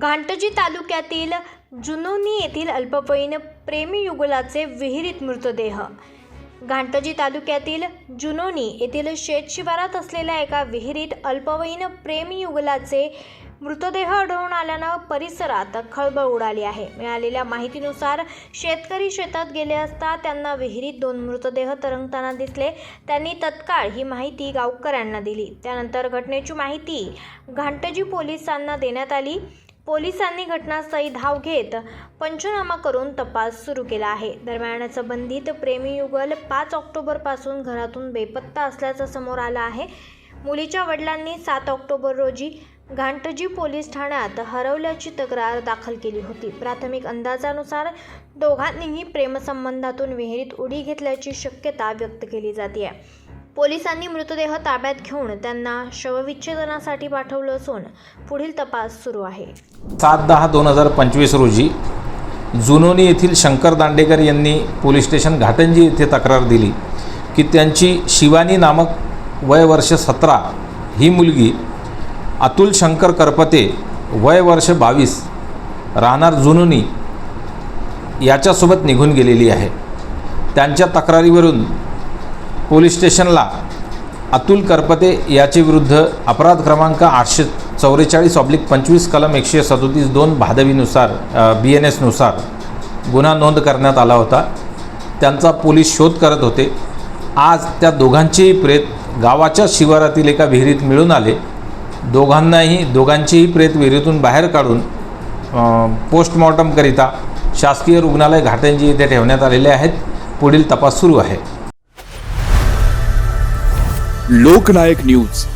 घांटजी तालुक्यातील जुनोनी येथील अल्पवयीन प्रेमीयुगलाचे विहिरीत मृतदेह. घांटजी तालुक्यातील जुनोनी येथील शेतशिवारात असलेल्या एका विहिरीत अल्पवयीन प्रेमीयुगलाचे मृतदेह आढळून आल्यानं परिसरात खळबळ उडाली आहे. मिळालेल्या माहितीनुसार शेतकरी शेतात गेले असता त्यांना विहिरीत दोन मृतदेह तरंगताना दिसले. त्यांनी तत्काळ ही माहिती गावकऱ्यांना दिली. त्यानंतर घटनेची माहिती घांटजी पोलिसांना देण्यात आली. पोलिसांनी घटनास्थळी धाव घेत पंचनामा करून तपास सुरू केला आहे. दरम्यान संबंधित प्रेमीयुगल पाच ऑक्टोबरपासून घरातून बेपत्ता असल्याचं समोर आलं आहे. मुलीच्या वडिलांनी सात ऑक्टोबर रोजी घांटजी पोलीस ठाण्यात हरवल्याची तक्रार दाखल केली होती. प्राथमिक अंदाजानुसार दोघांनीही प्रेमसंबंधातून विहिरीत उडी घेतल्याची शक्यता व्यक्त केली जाते पोलिसांनी मृतदेह ताब्यात घेऊन त्यांना शवविच्छेदनासाठी पाठवलं असून पुढील तपास सुरू आहे. सात दहा दोन हजार पंचवीस रोजी जुनोनी येथील शंकर दांडेकर यांनी पोलीस स्टेशन घाटंजी येथे तक्रार दिली की त्यांची शिवानी नामक वय वर्ष सतरा ही मुलगी अतुल शंकर करपते वय वर्ष बावीस राहणार जुनोनी याच्यासोबत निघून गेलेली आहे. त्यांच्या तक्रारीवरून पोलीस स्टेशनला अतुल करपते याचे विरुद्ध अपराध क्रमांक आठशे चौवेचाळीस ऑब्लिक पंचवीस कलम एकशे सदोतीस दोन भादवीनुसार बी एन एसनुसार गुन्हा नोंद करण्यात आला होता. त्यांचा पोलीस शोध करत होते. आज त्या दोघांचेही प्रेत गावाच्या शिवारातील एका विहिरीत मिळून आले. दोघांनाही दोघांचेही प्रेत विहिरीतून बाहेर काढून पोस्टमॉर्टमकरिता शासकीय रुग्णालय घाटंजी येथे ठेवण्यात आलेले आहेत. पुढील तपास सुरू आहे. लोकनायक न्यूज.